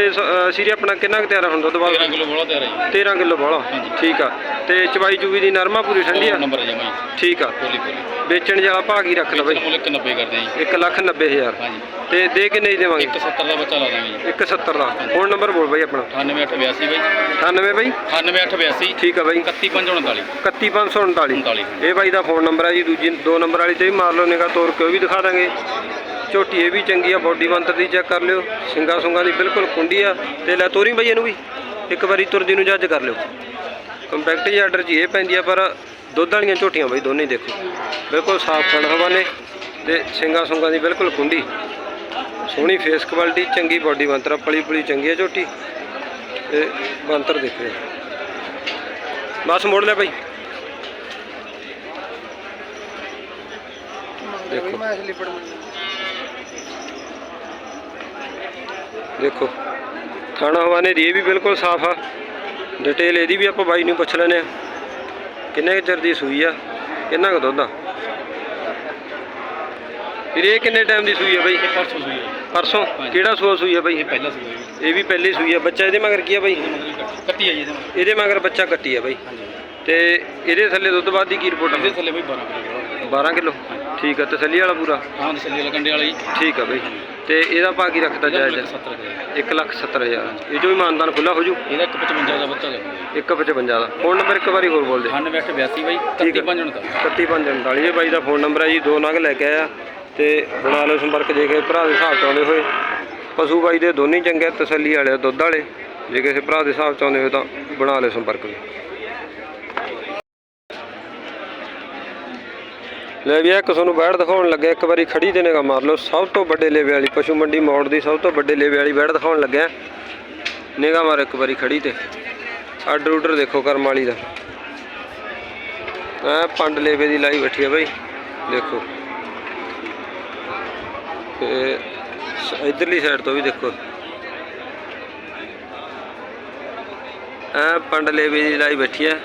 ਸੀਰੀ ਆਪਣਾ ਕਿੰਨਾ ਕੁ ਤਿਆਰ ਹੁੰਦਾ ਦੁੱਧ 13 ਬਾਅਦ ਕਿਲੋ ਬੋਲਾ ਤਿਆਰ ਹੈ 13 ਕਿਲੋ ਬੋਲਾ ਠੀਕ ਆ। ਤੇ ਚਵਾਈ ਚੂਵੀ ਦੀ ਨਰਮਾ ਪੂਰੀ ਠੰਡੀ ਆ? ਨੰਬਰ ਹੈ ਜਮਾ। ਠੀਕ ਆ। ਕੋਲੀ ਕੋਲੀ ਵੇਚਣ ਵਾਲਾ ਭਾਗ ਹੀ ਰੱਖ ਲਓ ਬਈ? ਮੁੱਲ 190 ਕਰਦੇ ਆ ਜੀ। 1 ਲੱਖ 90 ਹਜ਼ਾਰ। ਹਾਂਜੀ। ਤੇ ਦੇ ਕੇ ਨਹੀਂ ਦੇਵਾਂਗੇ? 170 ਦਾ ਬੱਚਾ ਲਾ ਦਾਂਗੇ ਜੀ। 170 ਦਾ। ਫੋਨ ਨੰਬਰ ਬੋਲ ਬਾਈ ਆਪਣਾ। 9882 ਬਾਈ। 98 ਬਾਈ? 9882 ਠੀਕ ਆ ਬਾਈ। 31539 31539 39 ਇਹ ਬਾਈ ਦਾ ਫੋਨ ਨੰਬਰ ਹੈ ਜੀ। ਦੂਜੀ ਦੋ ਨੰਬਰ ਵਾਲੀ ਤੇ ਵੀ ਮਾਰ ਲਓ ਨਿਗਾ ਤੋਰ ਕੇ ਉਹ ਵੀ ਦਿਖਾ ਦਾਂਗੇ। ਝੋਟੀ ਇਹ ਵੀ ਚੰਗੀ ਆ ਬੋਡੀ ਬੰਤਰ ਦੀ ਚੈੱਕ ਕਰ ਲਿਓ ਸਿੰਗਾ ਸੁੰਗਾ ਦੀ ਬਿਲਕੁਲ ਕੁੰਡੀ ਆ ਤੇ ਲੈ ਤੋਰੀ ਬਈ ਇਹਨੂੰ ਵੀ ਇੱਕ ਵਾਰੀ ਤੁਰਦੀ ਨੂੰ ਜੱਜ ਕਰ ਲਿਓ। ਕੰਪੈਕਟ ਜੀ ਆਰਡਰ ਜੀ ਇਹ ਪੈਂਦੀ ਆ ਪਰ ਦੁੱਧ ਵਾਲੀਆਂ ਝੋਟੀਆਂ ਬਾਈ ਦੋਨੇ ਦੇਖੋ। ਬਿਲਕੁਲ ਸਾਫ਼ ਥਣ ਹਵਾਨੇ ਤੇ ਸਿੰਗਾ ਸੁੰਗਾ ਦੀ ਬਿਲਕੁਲ ਕੁੰਡੀ। ਸੋਹਣੀ ਫੇਸ ਕੁਆਲਿਟੀ ਚੰਗੀ ਬੋਡੀ ਬੰਤਰ ਆ, ਪਲੀ ਪਲੀ ਚੰਗੀ ਆ ਝੋਟੀ। ਤੇ ਬੰਤਰ ਦੇਖੋ। ਬਸ ਮੋੜ ਲੈ ਬਾਈ। ਦੇਖੋ। ਦੇਖੋ। ਥਾਣਾ ਹਵਾਨੇ ਦੀ ਇਹ ਵੀ ਬਿਲਕੁਲ ਸਾਫ਼ ਆ। ਡਿਟੇਲ ਇਹਦੀ ਵੀ ਆਪਾਂ ਬਾਈ ਨੂੰ ਪੁੱਛ ਲੈਨੇ ਆ ਕਿੰਨੇ ਕੁ ਚਿਰ ਦੀ ਸੂਈ ਆ? ਕਿੰਨਾ ਕੁ ਦੁੱਧ ਆ? ਵੀਰ ਇਹ ਕਿੰਨੇ ਟਾਈਮ ਦੀ ਸੂਈ ਹੈ ਬਾਈ? ਪਰਸੋਂ ਸੂਈ। ਕਿਹੜਾ ਸੂਆ ਸੂਈ ਹੈ ਬਾਈ? ਇਹ ਪਹਿਲਾ ਸੂਈ ਇਹ ਵੀ ਪਹਿਲੀ ਸੂਈ ਹੈ ਬੱਚਾ ਇਹਦੇ ਮਗਰ ਕੀ ਹੈ ਬਾਈ? ਇਹਦੇ ਕੱਟੀ ਹੈ ਜੀ ਇਹਦੇ ਮਗਰ। ਇਹਦੇ ਮਗਰ ਬੱਚਾ ਕੱਟੀ ਹੈ ਬਾਈ। ਤੇ ਇਹਦੇ ਥੱਲੇ ਦੁੱਧ ਬਾਅਦ ਦੀ ਕੀ ਰਿਪੋਰਟ ਇਹਦੇ ਹੈ ਥੱਲੇ ਬਈ 12 ਕਿਲੋ। 12 ਕਿਲੋ? ਠੀਕ ਹੈ ਤਸੱਲੀ ਵਾਲਾ ਪੂਰਾ? ਹਾਂ ਦਸੱਲੀ ਲਗੰਡੇ ਵਾਲਾ ਜੀ। ਠੀਕ ਹੈ ਬਾਈ। ਤੇ ਇਹਦਾ ਭਾਅ ਕੀ ਰੱਖਦਾ ਜਾਇਜ਼ ਇਹਦਾ 70 ਕਿਲੋ 1 ਲੱਖ 70 ਹਜ਼ਾਰ। ਇਹ ਜੋ ਵੀ ਮਾਨਦਾਨ ਖੁੱਲਾ ਹੋ ਜੂ। ਇਹਦਾ 155 ਦਾ ਬੱਚਾ ਹੈ 155 ਦਾ। ਫੋਨ ਨੰਬਰ ਇੱਕ ਵਾਰੀ ਹੋਰ ਬੋਲ ਦੇ 9882 ਬਾਈ ਠੀਕ ਹੈ। 35 ਦਾ 3145 ਇਹ ਬਾਈ ਦਾ ਫੋਨ ਨੰਬਰ ਹੈ ਜੀ ਦੋ ਨਗ ਲੈ ਕੇ ਆਇਆ ਤੇ ਬਣਾ ਲਓ ਸੰਪਰਕ ਜੇ ਕਿਸੇ ਭਰਾ ਦੇ ਹਿਸਾਬ ਚ ਆਉਂਦੇ ਹੋਏ। ਪਸ਼ੂ ਬਾਈ ਦੇ ਦੋਨੇ ਚੰਗੇ ਤਸੱਲੀ ਵਾਲੇ ਦੁੱਧ ਵਾਲੇ। ਜੇ ਕਿਸੇ ਭਰਾ ਦੇ ਹਿਸਾਬ ਚ ਆਉਂਦੇ ਹੋਏ ਤਾਂ ਬਣਾ ਲਿਓ ਸੰਪਰਕ ਵੀ। ਲੈ ਵੀ ਇੱਕ ਤੁਹਾਨੂੰ ਬੈੜ ਦਿਖਾਉਣ ਲੱਗਿਆ ਇੱਕ ਵਾਰੀ ਖੜੀ ਦੇ ਨੇਗਾ ਮਾਰ ਲਓ। ਸਭ ਤੋਂ ਵੱਡੇ ਲੇਵੇ ਵਾਲੀ, ਪਸ਼ੂ ਮੰਡੀ ਮੋੜ ਦੀ ਸਭ ਤੋਂ ਵੱਡੇ ਲੇਵੇ ਵਾਲੀ ਬੈੜ ਦਿਖਾਉਣ ਲੱਗਿਆ ਨਿਗਾ ਮਾਰ ਇੱਕ ਵਾਰੀ ਖੜੀ ਤੇ। ਆਰਡਰ ਉਡਰ ਦੇਖੋ ਕਰਮ ਵਾਲੀ ਦਾ। ਆ ਪੰਡ ਲੇਵੇ ਦੀ ਲਾਈ ਬੈਠੀ ਆ ਬਾਈ, ਦੇਖੋ। ਤੇ ਸ- ਇਧਰਲੀ ਸਾਈਡ ਤੋਂ ਵੀ ਦੇਖੋ। ਆ ਪੰਡ ਲੇਵੇ ਦੀ ਲਾਈ ਬੈਠੀ ਆ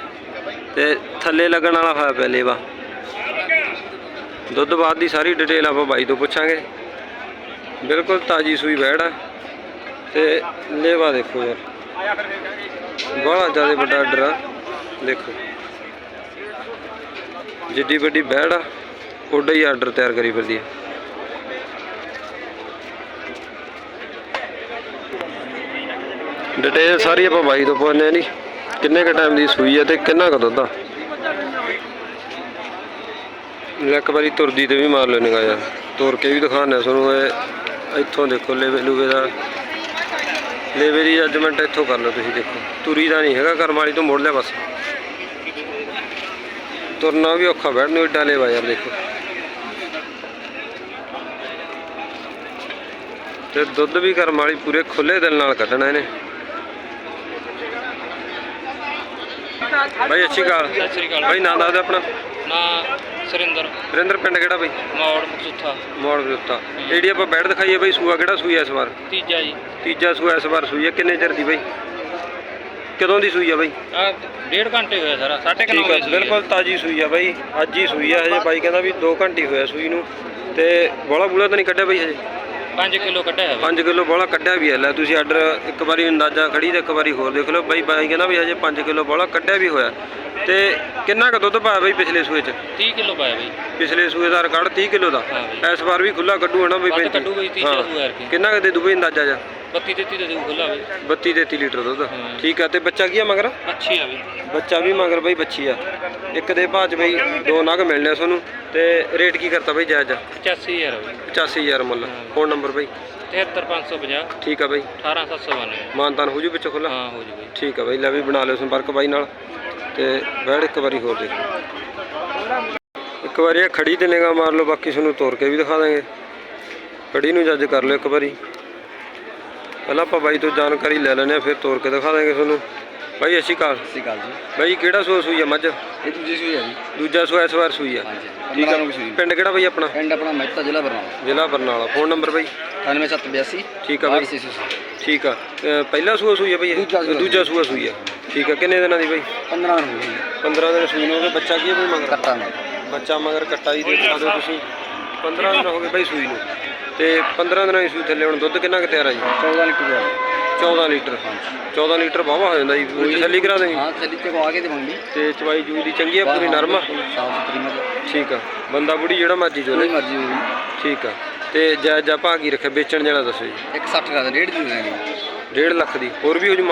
ਤੇ ਥੱਲੇ ਲੱਗਣ ਵਾਲਾ ਹੋਇਆ ਪਿਆ ਲੇਵਾ। ਦੁੱਧ ਬਾਅਦ ਦੀ ਸਾਰੀ ਡਿਟੇਲ ਆਪਾਂ ਬਾਈ ਤੋਂ ਪੁੱਛਾਂਗੇ। ਬਿਲਕੁਲ ਤਾਜੀ ਸੂਈ ਬੈੜ ਆ। ਤੇ ਲੇਵਾ ਦੇਖੋ ਯਾਰ। ਬੜਾ ਜ਼ਿਆਦਾ ਵੱਡਾ ਆਰਡਰ ਆ। ਦੇਖੋ। ਜਿੱਡੀ ਵੱਡੀ ਬੈੜ ਆ ਓਡਾ ਹੀ ਆਰਡਰ ਤਿਆਰ ਕਰੀ ਫਿਰਦੀ ਹੈ ਡਿਟੇਲ ਸਾਰੀ ਆਪਾਂ ਬਾਈ ਤੋਂ ਪੁੱਛਦੇ ਆ ਨਹੀਂ ਕਿੰਨੇ ਕ ਟਾਈਮ ਦੀ ਸੂਈ ਹੈ ਤੇ ਕਿੰਨਾ ਕ ਦੁੱਧ ਆ? ਇੱਕ ਵਾਰੀ ਤੁਰਦੀ ਤੇ ਵੀ ਮਾਰ ਲੈਣੇ ਗਾ ਯਾਰ ਤੁਰ ਕੇ ਵੀ ਦਿਖਾਣਾ ਤੁਹਾਨੂੰ ਇਹ। ਇੱਥੋਂ ਦੇਖੋ ਲੇਵੇ ਲੂਵੇ ਦਾ। ਲੇਵੇ ਦੀ ਜੱਜਮੈਂਟ ਇੱਥੋਂ ਕਰ ਲਓ ਤੁਸੀਂ ਦੇਖੋ। ਤੁਰੀ ਦਾ ਨਹੀਂ ਹੈਗਾ ਕਰਮ ਵਾਲੀ ਤੋਂ ਮੋੜ ਲਿਆ ਬਸ। ਤੁਰਨਾ ਵੀ ਔਖਾ ਬੈਠ ਨੂੰ ਏਡਾ ਲੇਵਾ ਯਾਰ ਦੇਖੋ। ਤੇ ਦੁੱਧ ਵੀ ਕਰਮ ਵਾਲੀ ਪੂਰੇ ਖੁੱਲੇ ਦਿਲ ਨਾਲ ਕੱਢਣਾ ਇਹਨੇ। ਬਾਈ ਅੱਛੀ ਗੱਲ ਸਤਿ ਸ੍ਰੀ ਅਕਾਲ। ਬਾਈ ਨਾਂ ਦੱਸ ਦੇ ਆਪਣਾ। ਨਾ ਸੁਰਿੰਦਰ। ਵਰਿੰਦਰ ਪਿੰਡ ਕਿਹੜਾ ਬਾਈ? ਮੌੜ ਮਕਸੂਥਾ ਮੋੜ ਵਿਉਤਾ ਜਿਹੜੀ ਆਪਾਂ ਬੈਠ ਦਿਖਾਈਏ ਬਾਈ ਸੂਆ ਕਿਹੜਾ ਸੂਈ ਆ ਇਸ ਵਾਰ? ਤੀਜਾ ਜੀ। ਤੀਜਾ ਸੂਆ ਇਸ ਵਾਰ ਸੂਈ ਆ। ਕਿੰਨੇ ਚਿਰ ਦੀ ਬਾਈ? ਕਦੋਂ ਦੀ ਸੂਈ ਆ ਬਾਈ? ਆ ਡੇਢ ਘੰਟੇ ਹੋਇਆ ਸਾਰਾ ਸਾਢੇ ਕੁ ਨੌ ਠੀਕ ਆ ਵਜੇ ਸੂਈ ਬਿਲਕੁਲ ਤਾਜੀ ਸੂਈ ਆ ਬਾਈ। ਅੱਜ ਹੀ ਸੂਈ ਆ ਹਜੇ ਬਾਈ ਕਹਿੰਦਾ ਵੀ 2 ਘੰਟੇ ਹੋਇਆ ਸੂਈ ਨੂੰ। ਤੇ ਬੋਲਾ ਬੂਲਾ ਤਾਂ ਨਹੀਂ ਕੱਢਿਆ ਬਾਈ ਹਜੇ? 5 ਕਿਲੋ ਕੱਢਿਆ ਹੈ 5 ਕਿਲੋ ਬੋਲਾ ਕੱਢਿਆ ਵੀ ਹੈ। ਲੈ ਤੁਸੀਂ ਆਰਡਰ ਇੱਕ ਵਾਰੀ ਅੰਦਾਜ਼ਾ ਖੜੀ ਤੇ ਇੱਕ ਵਾਰੀ ਹੋਰ ਦੇਖ ਲਓ। ਬਾਈ ਬਾਈ ਕਹਿੰਦਾ ਵੀ ਹਜੇ 5 ਕਿਲੋ ਬੋਲਾ ਕੱਢਿਆ ਵੀ ਹੋਇਆ। ਤੇ ਕਿੰਨਾ ਕੁ ਦੁੱਧ ਪਾਇਆ ਬਾਈ ਪਿਛਲੇ ਸੂਏ ਚ? 30 ਕਿਲੋ ਪਾਇਆ ਬਈ। ਪਿਛਲੇ ਸੂਏ ਦਾ ਰਿਕਾਰਡ 30 ਕਿਲੋ ਦਾ। ਇਸ ਵਾਰ ਵੀ ਖੁੱਲਾ ਕੱਢੂ ਹਨਾ ਬਈ ਵੱਧ 35 ਕੱਢੂ ਬਈ 30 ਹਾਂ। ਚਾਹ ਯਾਰ ਕੀ ਕਿੰਨਾ ਕੁ ਦੇ ਦੂ ਬਈ ਅੰਦਾਜ਼ਾ ਜਾ 32 33 ਦੇ ਦੇਊ ਖੁੱਲਾ ਬਈ 32 33 ਲੀਟਰ ਦੁੱਧ। ਠੀਕ ਆ ਤੇ ਬੱਚਾ ਕੀ ਆ ਮਗਰ? ਅੱਛੀ ਆ ਬਈ ਬੱਚਾ ਵੀ ਮਗਰ ਬਈ ਬੱਚੀ ਆ। ਇੱਕ ਦੇ ਚ ਬਈ ਦੋ ਨਗ ਮਿਲਣੇ ਆ ਤੁਹਾਨੂੰ। ਤੇ ਰੇਟ ਕੀ ਕਰਤਾ ਬਈ ਜਾਇਜ਼? ਆ 85000 ਆ ਬਈ। 85000 ਮੁੱਲ। ਫੋਨ ਨੰਬਰ ਬਈ? 73550 ਠੀਕ ਆ ਬਈ। 18792 ਮਾਨਤਾਨ ਹੋ ਜੂ ਵਿੱਚੋਂ ਖੁੱਲਾ ਹਾਂ ਹੋ ਜੂ ਬਈ। ਠੀਕ ਆ ਬਈ ਲੈ ਵੀ ਬਣਾ ਲਿਓ ਸੰਪਰਕ ਬਾਈ ਨਾਲ। ਤੇ ਬੈਠ ਇੱਕ ਵਾਰੀ ਹੋਰ ਦੇਖ। ਇੱਕ ਵਾਰੀ ਖੜੀ ਤੇ ਨਿਗਾਹ ਮਾਰ ਲਓ ਬਾਕੀ ਤੁਹਾਨੂੰ ਤੋੜ ਕੇ ਵੀ ਦਿਖਾ ਦਾਂਗੇ। ਖੜੀ ਨੂੰ ਜੱਜ ਕਰ ਲਿਓ ਇੱਕ ਵਾਰੀ। ਪਹਿਲਾਂ ਆਪਾਂ ਬਾਈ ਤੋਂ ਜਾਣਕਾਰੀ ਲੈ ਲੈਂਦੇ ਆ ਫਿਰ ਤੋੜ ਕੇ ਦਿਖਾ ਦਾਂਗੇ ਤੁਹਾਨੂੰ। ਬਾਈ ਅੱਛੀ ਕਾਲ ਸਤਿ ਸ਼੍ਰੀ ਅਕਾਲ ਜੀ। ਬਾਈ ਕਿਹੜਾ ਸੂਆ ਸੂਈ ਆ ਮੱਝ? ਇਹ ਦੂਜੀ ਸੂਈ ਹੈ ਜੀ। ਦੂਜਾ ਸੂਆ ਇਸ ਵਾਰ ਸੂਈ ਆ। ਹਾਂਜੀ ਠੀਕ 15 ਆ। ਪਿੰਡ ਕਿਹੜਾ ਬਾਈ ਆਪਣਾ? ਪਿੰਡ ਆਪਣਾ ਮਹਿਤਾ ਜ਼ਿਲ੍ਹਾ ਬਰਨਾਲਾ। ਜ਼ਿਲ੍ਹਾ ਬਰਨਾਲਾ। ਫੋਨ ਨੰਬਰ ਬਾਈ? 9782 ਠੀਕ ਆ ਬਾਈ। ਠੀਕ ਆ। ਪਹਿਲਾ ਸੂਆ ਸੂਈ ਆ ਬਾਈ? ਦੂਜਾ ਸੂਆ। ਸੂਈ ਆ। ਠੀਕ ਆ। ਕਿੰਨੇ ਦਿਨਾਂ ਦੀ ਬਾਈ? 15 ਨੂੰ ਹੋਈ 15 ਦਿਨ ਸੂਈ ਨੂੰ ਹੋ ਗਏ। ਬੱਚਾ ਕੀ ਹੈ ਬਾਈ ਮਗਰ? ਕੱਟਾ ਮੈਂ ਬੱਚਾ ਮਗਰ ਕੱਟਾ ਹੀ ਦੇਖ ਹੋ ਤੁਸੀਂ। 15 ਦਿਨ ਹੋ ਗਏ ਬਾਈ ਸੂਈ ਨੂੰ। ਤੇ 15 ਦਿਨਾਂ ਦੀ ਸੂਈ ਥੱਲੇ ਹੁਣ ਦੁੱਧ ਕਿੰਨਾ ਕੁ ਤਿਆਰ ਆ ਜੀ? 14 ਲੀਟਰ ਦਾ 14 ਲੀਟਰ। 14 ਲੀਟਰ ਵਾਹਵਾ ਹੋ ਜਾਂਦਾ ਜੀ ਉਹ ਥੱਲੀ ਕਰਾ ਦੇਂਗੇ ਹਾਂ ਚੱਲੀ ਤੇ ਕੋ ਆਗੇ ਤੇ ਚਵਾਈ ਜੂਈ ਦੀ ਚੰਗੀ ਆ ਪੂਰੀ ਨਰਮ ਆ? ਸਾਫ਼ ਸੁਥਰੀ ਮਤਲਬ। ਠੀਕ ਆ। ਬੰਦਾ ਬੁੜੀ ਜਿਹੜਾ ਮਰਜ਼ੀ ਚੋਲੇ। ਮਰਜ਼ੀ ਹੋਈ ਠੀਕ ਆ। ਤੇ ਜੈ ਜੈ ਭਾਅ ਕੀ ਰੱਖਿਆ? ਵੇਚਣ ਜਿਹੜਾ ਦੱਸੋ ਜੀ। 160 ਦਾ ਡੇਢ ਦੀ ਦੇਣੀ 1.5 ਲੱਖ ਦੀ। ਹੋਰ ਵੀ ਹੋ ਜੂ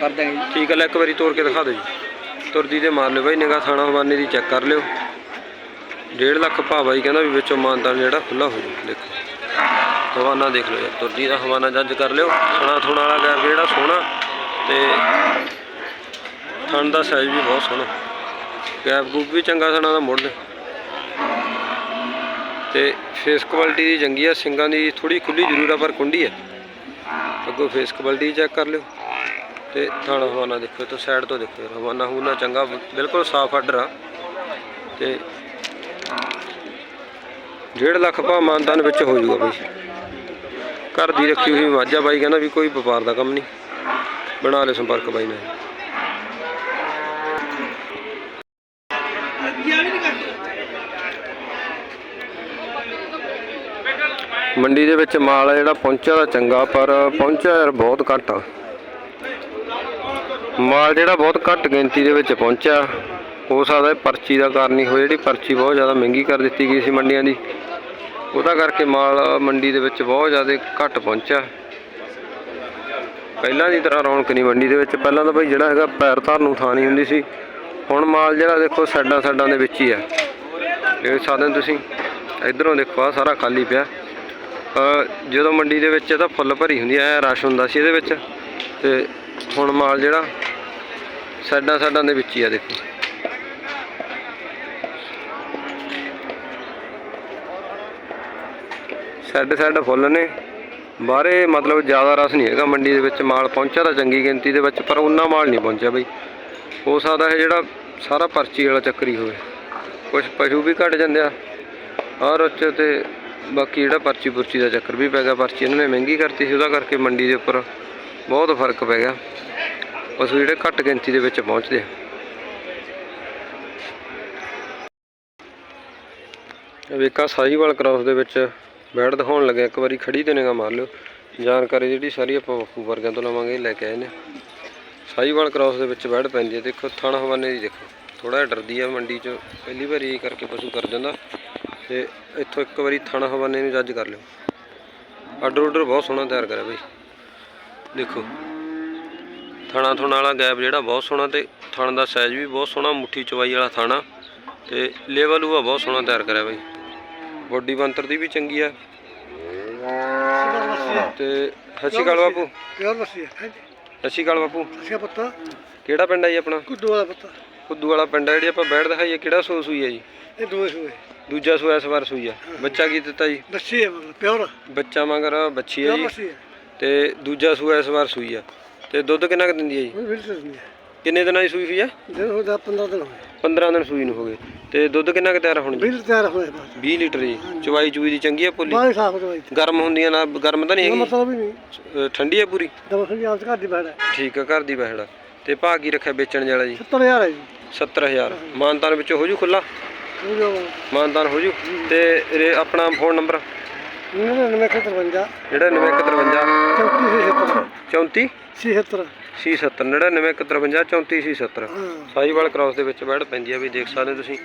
ਕਰ ਦਾਂਗੇ ਠੀਕ ਆ ਲੈ ਇੱਕ ਵਾਰੀ ਤੋੜ ਕੇ ਦਿਖਾ ਦਿਓ ਜੀ। ਤੁਰਦੀ ਤੇ ਮਾਰ ਲਿਓ ਬਾਈ ਨਿਗਾਹ ਥਾਣਾ ਹਵਾਨੇ ਦੀ ਚੈੱਕ ਕਰ ਲਿਓ। 1.5 ਲੱਖ ਭਾਅ ਬਾਈ ਕਹਿੰਦਾ ਵੀ ਵਿੱਚੋਂ ਮਾਨਤਾਨ ਜਿਹੜਾ ਖੁੱਲਾ ਹੋ ਜੂ ਦੇਖੋ। ਹਵਾਨਾ ਦੇਖ ਲਓ ਯਾਰ, ਤੁਰਜੀ ਦਾ ਹਵਾਨਾ ਜੱਜ ਕਰ ਲਿਓ। ਥਣਾ ਥੁਣਾ ਵਾਲਾ ਗੈਪ ਜਿਹੜਾ ਸੋਹਣਾ ਤੇ ਥਣ ਦਾ ਸਾਈਜ਼ ਵੀ ਬਹੁਤ ਸੋਹਣਾ। ਗੈਪ ਗੂਪ ਵੀ ਚੰਗਾ ਸਣਾ ਦਾ ਮੁੱਢ। ਤੇ ਫੇਸ ਕੁਆਲਿਟੀ ਦੀ ਚੰਗੀ ਆ, ਸਿੰਗਾਂ ਦੀ ਥੋੜੀ ਖੁੱਲੀ ਜ਼ਰੂਰ ਆ, ਪਰ ਕੁੰਡੀ ਆ। ਅੱਗੋਂ ਫੇਸ ਕੁਆਲਿਟੀ ਚੈੱਕ ਕਰ ਲਿਓ ਤੇ ਥਾਣਾ ਹਵਾਨਾ ਦੇਖੋ ਤੋਂ ਸਾਈਡ ਤੋਂ ਦੇਖੋ ਯਾਰ, ਹਵਾਨਾ ਹੂਨਾ ਚੰਗਾ, ਬਿਲਕੁਲ ਸਾਫ਼ ਆਰਡਰ ਆ ਤੇ 1.5 ਲੱਖ ਭਾਅ ਮਾਨਦਾਨ ਵਿੱਚ ਹੋ ਜਾਊਗਾ ਬਈ। ਘਰ ਦੀ ਰੱਖੀ ਹੋਈ ਮਾਝਾ ਬਾਈ ਕਹਿੰਦਾ ਵੀ ਕੋਈ ਵਪਾਰ ਦਾ ਕੰਮ ਨਹੀਂ। ਬਣਾ ਲਿਓ ਸੰਪਰਕ ਬਾਈ ਨਾਲ। ਮੰਡੀ ਦੇ ਵਿੱਚ ਮਾਲ ਜਿਹੜਾ ਪਹੁੰਚਿਆ ਤਾਂ ਚੰਗਾ, ਪਰ ਪਹੁੰਚਿਆ ਯਾਰ ਬਹੁਤ ਘੱਟ ਆ। ਮਾਲ ਜਿਹੜਾ ਬਹੁਤ ਘੱਟ ਗਿਣਤੀ ਦੇ ਵਿੱਚ ਪਹੁੰਚਿਆ। ਹੋ ਸਕਦਾ ਪਰਚੀ ਦਾ ਕਾਰਨ ਹੀ ਹੋਇਆ ਜਿਹੜੀ ਪਰਚੀ ਬਹੁਤ ਜ਼ਿਆਦਾ ਮਹਿੰਗੀ ਕਰ ਦਿੱਤੀ ਗਈ ਸੀ ਮੰਡੀਆਂ ਦੀ। ਉਹਦਾ ਕਰਕੇ ਮਾਲ ਮੰਡੀ ਦੇ ਵਿੱਚ ਬਹੁਤ ਜ਼ਿਆਦਾ ਘੱਟ ਪਹੁੰਚਿਆ। ਪਹਿਲਾਂ ਦੀ ਤਰ੍ਹਾਂ ਰੌਣਕ ਨਹੀਂ ਮੰਡੀ ਦੇ ਵਿੱਚ। ਪਹਿਲਾਂ ਤਾਂ ਭਾਈ ਜਿਹੜਾ ਹੈਗਾ ਪੈਰ ਧਰਨ ਨੂੰ ਥਾਂ ਨਹੀਂ ਹੁੰਦੀ ਸੀ। ਹੁਣ ਮਾਲ ਜਿਹੜਾ ਦੇਖੋ ਸਾਈਡਾਂ ਸਾਈਡਾਂ ਦੇ ਵਿੱਚ ਹੀ ਆ। ਦੇਖ ਸਕਦੇ ਤੁਸੀਂ ਇਧਰੋਂ ਦੇਖੋ ਆ ਸਾਰਾ ਖਾਲੀ ਪਿਆ। ਜਦੋਂ ਮੰਡੀ ਦੇ ਵਿੱਚ ਇਹ ਤਾਂ ਫੁੱਲ ਭਰੀ ਹੁੰਦੀ ਐ ਰਸ਼ ਹੁੰਦਾ ਸੀ ਇਹਦੇ ਵਿੱਚ। ਤੇ ਹੁਣ ਮਾਲ ਜਿਹੜਾ ਸਾਈਡਾਂ ਸਾਈਡਾਂ ਦੇ ਵਿੱਚ ਹੀ ਆ ਦੇਖੋ। ਸਾਈਡ ਸਾਈਡ ਫੁੱਲ ਨੇ। ਬਾਹਰੇ ਮਤਲਬ ਜ਼ਿਆਦਾ ਰਸ ਨਹੀਂ ਹੈਗਾ ਮੰਡੀ ਦੇ ਵਿੱਚ, ਮਾਲ ਪਹੁੰਚਿਆ ਤਾਂ ਚੰਗੀ ਗਿਣਤੀ ਦੇ ਵਿੱਚ, ਪਰ ਉਹਨਾਂ ਮਾਲ ਨਹੀਂ ਪਹੁੰਚਿਆ ਬਈ। ਹੋ ਸਕਦਾ ਹੈ ਜਿਹੜਾ ਸਾਰਾ ਪਰਚੀ ਵਾਲਾ ਚੱਕਰ ਹੀ ਹੋਵੇ। ਕੁਝ ਪਸ਼ੂ ਵੀ ਘਟ ਜਾਂਦੇ ਆ। ਔਰ ਉੱਚ ਤੇ ਬਾਕੀ ਜਿਹੜਾ ਪਰਚੀ ਪੁਰਚੀ ਦਾ ਚੱਕਰ ਵੀ ਪੈ ਗਿਆ, ਪਰਚੀ ਇਹਨਾਂ ਨੇ ਮਹਿੰਗੀ ਕਰਤੀ ਸੀ, ਉਹਦਾ ਕਰਕੇ ਮੰਡੀ ਦੇ ਉੱਪਰ ਬਹੁਤ ਫ਼ਰਕ ਪੈ ਗਿਆ। ਪਸ਼ੂ ਜਿਹੜੇ ਘੱਟ ਗਿਣਤੀ ਦੇ ਵਿੱਚ ਪਹੁੰਚਦੇ ਆ। ਵੇਖਾ, ਸਾਹੀਵਾਲ ਕ੍ਰਾਸ ਦੇ ਵਿੱਚ ਬੈੜ ਦਿਖਾਉਣ ਲੱਗਿਆ, ਇੱਕ ਵਾਰੀ ਖੜੀ ਤੇ ਨਿਗਾਹ ਮਾਰ ਲਿਓ। ਜਾਣਕਾਰੀ ਜਿਹੜੀ ਸਾਰੀ ਆਪਾਂ ਬਾਪੂ ਵਰਗਿਆਂ ਤੋਂ ਲਵਾਂਗੇ, ਲੈ ਕੇ ਆਏ ਨੇ। ਸਾਈਵਾਲ ਕ੍ਰਾਸ ਦੇ ਵਿੱਚ ਬੈਠ ਪੈਂਦੀ ਹੈ, ਦੇਖੋ, ਥਣ ਹਵਾਨੇ ਦੀ ਦੇਖੋ। ਥੋੜਾ ਜਿਹਾ ਡਰਦੀ ਆ ਮੰਡੀ 'ਚ, ਪਹਿਲੀ ਵਾਰੀ ਇਹ ਕਰਕੇ ਪਸ਼ੂ ਕਰ ਜਾਂਦਾ। ਤੇ ਇੱਥੋਂ ਇੱਕ ਵਾਰੀ ਥਣ ਹਵਾਨੇ ਨੂੰ ਜੱਜ ਕਰ ਲਿਓ। ਆਰਡਰ ਆਰਡਰ ਬਹੁਤ ਸੋਹਣਾ ਤਿਆਰ ਕਰਿਆ ਬਈ। ਦੇਖੋ, ਥਣਾ ਥੁਣਾ ਵਾਲਾ ਗੈਪ ਜਿਹੜਾ ਬਹੁਤ ਸੋਹਣਾ ਤੇ ਥਣ ਦਾ ਸਾਈਜ਼ ਵੀ ਬਹੁਤ ਸੋਹਣਾ, ਮੁੱਠੀ ਚਵਾਈ ਵਾਲਾ ਥਾਣਾ ਤੇ ਲੈਵਲ ਉਹ ਬਹੁਤ ਸੋਹਣਾ ਤਿਆਰ ਕਰਿਆ ਬਈ। ਬੋਡੀ ਬੰਤਰ ਦੀ ਵੀ ਚੰਗੀ ਆ। ਤੇ ਸਤਿ ਸ਼੍ਰੀ ਅਕਾਲ ਬਾਪੂ? ਪਿਓਰ ਲੱਸੀ ਹੈ ਹਾਂਜੀ ਸਤਿ ਸ਼੍ਰੀ ਅਕਾਲ ਬਾਪੂ? ਅਸੀਂ ਪੱਤਾ। ਕਿਹੜਾ ਪਿੰਡ ਹੈ ਜੀ ਆਪਣਾ? ਕੁੱਦੂ ਵਾਲਾ ਪੱਤਾ। ਕੁੱਦੂ ਵਾਲਾ ਪਿੰਡ ਹੈ ਜਿਹੜੀ ਆਪਾਂ ਬੈਠ ਦਿਖਾਈਏ ਕਿਹੜਾ ਸੂਸ ਸੂਈ ਹੈ ਜੀ? ਇਹ ਦੋਏ ਸੂਏ। ਦੂਜਾ ਸੂਆ ਇਸ ਵਾਰ ਸੂਈ ਆ। ਬੱਚਾ ਕੀ ਦਿੱਤਾ ਜੀ? ਲੱਸੀ ਹੈ ਮਤਲਬ ਪਿਓਰ। ਬੱਚਾ ਮਗਰ ਬੱਚੀ ਹੈ ਪਿਓਰ ਜੀ। ਲੱਸੀ ਹੈ ਤੇ ਦੂਜਾ ਸੂਆ ਇਸ ਵਾਰ ਸੂਈ ਆ। ਤੇ ਦੁੱਧ ਕਿੰਨਾ ਕੁ ਦਿੰਦੀ ਹੈ ਜੀ? ਕੋਈ ਬਿਲਕੁਲ ਨਹੀਂ ਹੈ ਕਿੰਨੇ ਦਿਨਾਂ ਦੀ ਸੂਈ ਹੋਈ ਆ? ਦਿਨ ਹੋ ਜਾ 15 ਦਿਨ ਹੋਏ 15 ਦਿਨ ਸੂਈ ਨੂੰ ਹੋ ਗਏ। ਤੇ ਦੁੱਧ ਕਿੰਨਾ ਕੁ ਤਿਆਰ ਹੁਣ? ਜੀ ਬਿਲ ਤਿਆਰ ਹੋਏ ਬਸ। 20 ਲੀਟਰ ਜੀ। ਚਵਾਈ ਚੂਈ ਦੀ ਚੰਗੀ ਆ ਪੁੱਲੀ ਬਾਈ ਸਾਫ਼ ਦਵਾਈ ਤੇ ਗਰਮ ਹੁੰਦੀਆਂ ਨਾ ਗਰਮ ਤਾਂ ਨਹੀਂ ਹੈਗੀ? ਮਤਲਬ ਵੀ ਨਹੀਂ। ਅ, ਠੰਡੀ ਆ ਪੂਰੀ? ਦਵਾ ਖੜੀ ਆਪ ਘਰ ਦੀ ਬੈਠ ਹੈ। ਠੀਕ ਆ ਘਰ ਦੀ ਬਹਿੜਾ ਤੇ ਭਾਅ ਕੀ ਰੱਖਿਆ ਵੇਚਣ ਵਾਲਾ ਜੀ? 70000 ਹੈ ਜੀ। 70000 ਮਾਨਤਾਨ ਵਿੱਚੋਂ ਹੋ ਜੂ ਖੁੱਲਾ ਉਹ ਜੋ। ਮਾਨਤਾਨ ਹੋ ਜੂ? ਤੇ ਰੇ- ਆਪਣਾ ਫੋਨ ਨੰਬਰ? 9953 ਜਿਹੜਾ 9153 34 34 76 C70 9953 34 C70 ਹਾਂ। ਸਾਈਵਾਲ ਕ੍ਰਾਸ ਦੇ ਵਿੱਚ ਬੈੜ ਪੈਂਦੀ ਆ ਵੀ ਦੇਖ ਸਕਦੇ ਹੋ ਤੁਸੀਂ।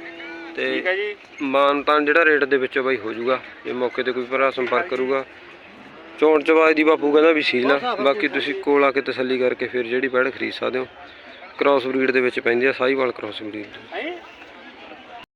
ਤੇ ਮਾਨਤਾਨ ਜਿਹੜਾ ਰੇਟ ਦੇ ਵਿੱਚ ਬਾਈ ਹੋ ਜੂਗਾ ਜੇ ਮੌਕੇ ਤੇ ਕੋਈ ਭਰਾ ਸੰਪਰਕ ਕਰੂਗਾ। ਚੋਣ ਚਵਾਜ ਦੀ ਬਾਪੂ ਕਹਿੰਦਾ ਵੀ ਸੀਲ ਆ। ਬਾਕੀ ਤੁਸੀਂ ਕੋਲ ਆ ਕੇ ਤਸੱਲੀ ਕਰਕੇ ਫਿਰ ਜਿਹੜੀ ਬੈੜ ਖਰੀਦ ਸਕਦੇ ਹੋ। ਕ੍ਰਾਸ ਬਰੀਡ ਦੇ ਵਿੱਚ ਪੈਂਦੀ ਆ ਸਾਈਵਾਲ ਕ੍ਰਾਸ ਬਰੀਡ